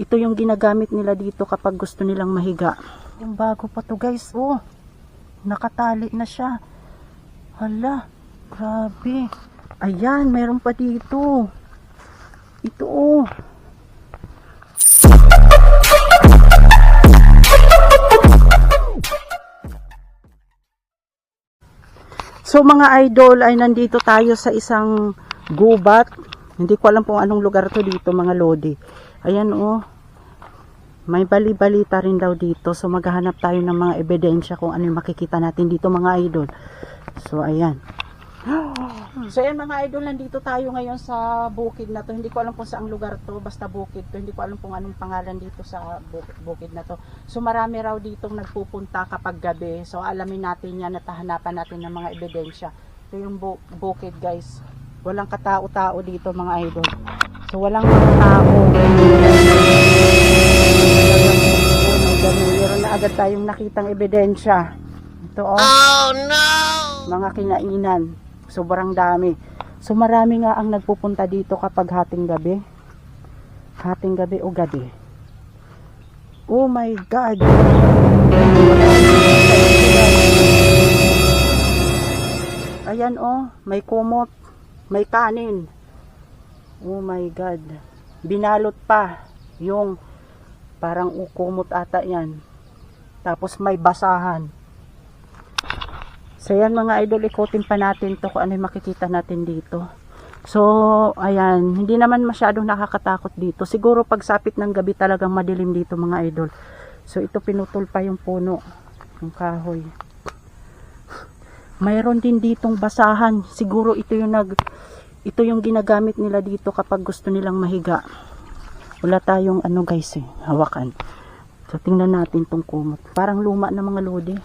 Ito yung ginagamit nila dito kapag gusto nilang mahiga. Yung bago pa to guys, oh. Nakatali na siya. Hala, grabe. Ayan, meron pa dito. Ito oh. So mga idol ay nandito tayo sa isang gubat. Hindi ko alam kung anong lugar to dito mga lodi. Ayan oh. May bali-balita rin daw dito. So maghahanap tayo ng mga ebidensya kung ano yung makikita natin dito mga idol. So ayan. So ayan mga idol, nandito tayo ngayon sa bukid na to. Hindi ko alam kung saang lugar to, basta bukid to. Hindi ko alam kung anong pangalan dito sa bukid, bukid na to. So marami raw ditong nagpupunta kapag gabi. So alamin natin yan at hanapan natin ng mga ebidensya. Ito yung bu- bukid guys. Walang katao-tao dito mga idol. So walang mga tao. Meron na agad tayong nakitang ebidensya. Ito oh. Mga kinainan. Sobrang dami. So marami nga ang nagpupunta dito kapag hating gabi. Hating gabi o gabi. Oh my God! Ayan oh, may kumot, may kanin. Oh my God. Binalot pa yung parang ukumot ata yan. Tapos may basahan. So yan mga idol, ikutin pa natin to kung ano yung makikita natin dito. So, ayan, hindi naman masyadong nakakatakot dito. Siguro pagsapit ng gabi talagang madilim dito mga idol. So ito pinutol pa yung puno, yung kahoy. Mayroon din ditong basahan. Siguro ito yung nag ito yung ginagamit nila dito kapag gusto nilang mahiga. Wala tayong ano guys eh, hawakan. So tingnan natin tong kumot. Parang luma na mga lodi.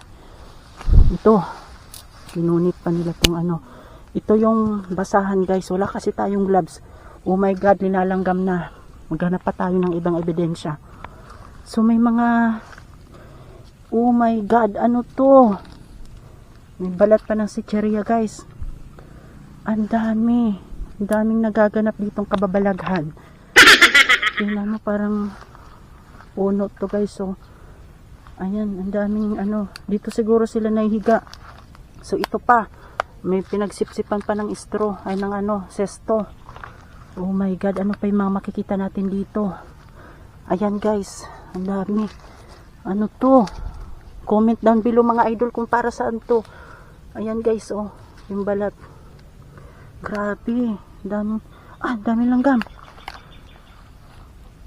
Ito, Pinunit pa nila tong ano. Ito yung basahan guys. Wala kasi tayong gloves. Oh my God, linalanggam na. Maghanap pa tayo ng ibang ebidensya. So may mga... Oh my God, ano to? May balat pa ng sicheria guys. Ang dami. Ang daming nagaganap ditong kababalaghan. Tingnan mo parang puno to guys. So, ayan, ang daming ano. Dito siguro sila nahihiga. So ito pa, may pinagsipsipan pa ng straw, ay ng ano, sesto. Oh my god, ano pa yung mga makikita natin dito? Ayan guys, ang dami. Ano to? Comment down below mga idol kung para saan to. Ayan guys, oh, yung balat. Grabe, dami. Ah, dami langgam.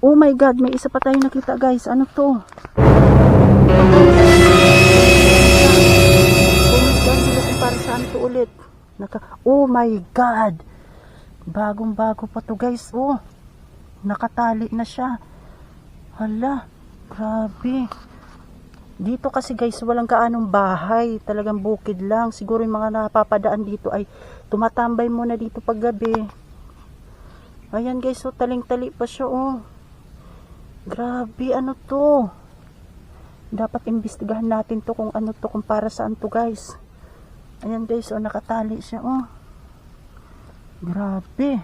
Oh my god, may isa pa tayong nakita guys. Ano to? Saan to ulit. Naka, oh my God! Bagong bago pa to guys. Oh, nakatali na siya. Hala, grabe. Dito kasi guys, walang kaanong bahay. Talagang bukid lang. Siguro yung mga napapadaan dito ay tumatambay muna dito pag gabi. Ayan guys, oh, taling-tali pa siya, oh. Grabe, ano to? Dapat imbestigahan natin to kung ano to, kung para saan to guys. Ayan guys, oh, nakatali siya, oh. Grabe.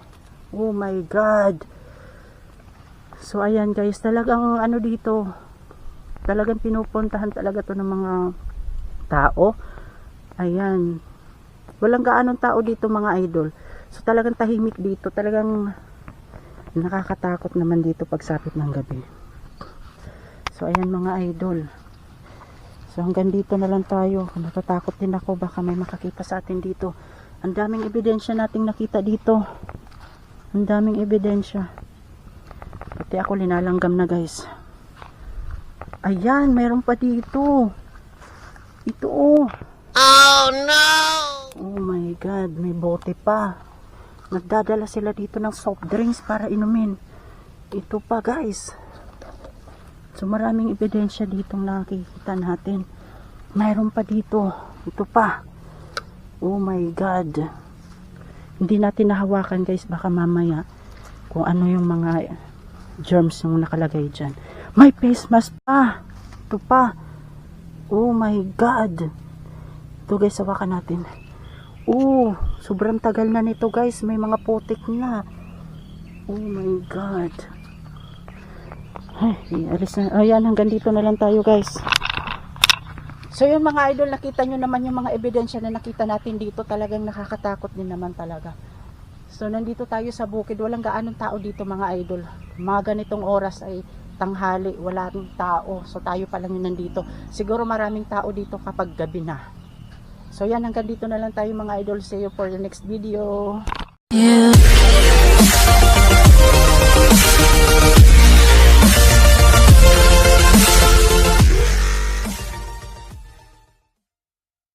Oh my God. So, ayan guys, talagang ano dito, talagang pinupuntahan talaga to ng mga tao. Ayan. Walang gaanong tao dito mga idol. So, talagang tahimik dito. Talagang nakakatakot naman dito pagsapit ng gabi. So, ayan mga idol. So, hanggang dito na lang tayo. Natatakot din ako. Baka may makakita sa atin dito. Ang daming ebidensya nating nakita dito. Ang daming ebidensya. Pati ako linalanggam na guys. Ayan, meron pa dito. Ito oh. Oh no! Oh my God, may bote pa. Nagdadala sila dito ng soft drinks para inumin. Ito pa guys. So maraming ebidensya ditong nakikita natin. Mayroon pa dito. Ito pa. Oh my God. Hindi natin nahawakan guys. Baka mamaya kung ano yung mga germs yung nakalagay dyan. May face mask pa. Ito pa. Oh my God. Ito guys, hawakan natin. Oh, sobrang tagal na nito guys. May mga putik na. Oh my God. Ay, alis na. Ayan, hanggang dito na lang tayo guys. So yun mga idol, nakita nyo naman yung mga ebidensya na nakita natin dito. Talagang nakakatakot din naman talaga. So nandito tayo sa bukid. Walang gaanong tao dito mga idol. Mga ganitong oras ay tanghali. Walang tao. So tayo pa lang yung nandito. Siguro maraming tao dito kapag gabi na. So yan, hanggang dito na lang tayo mga idol. See you for the next video.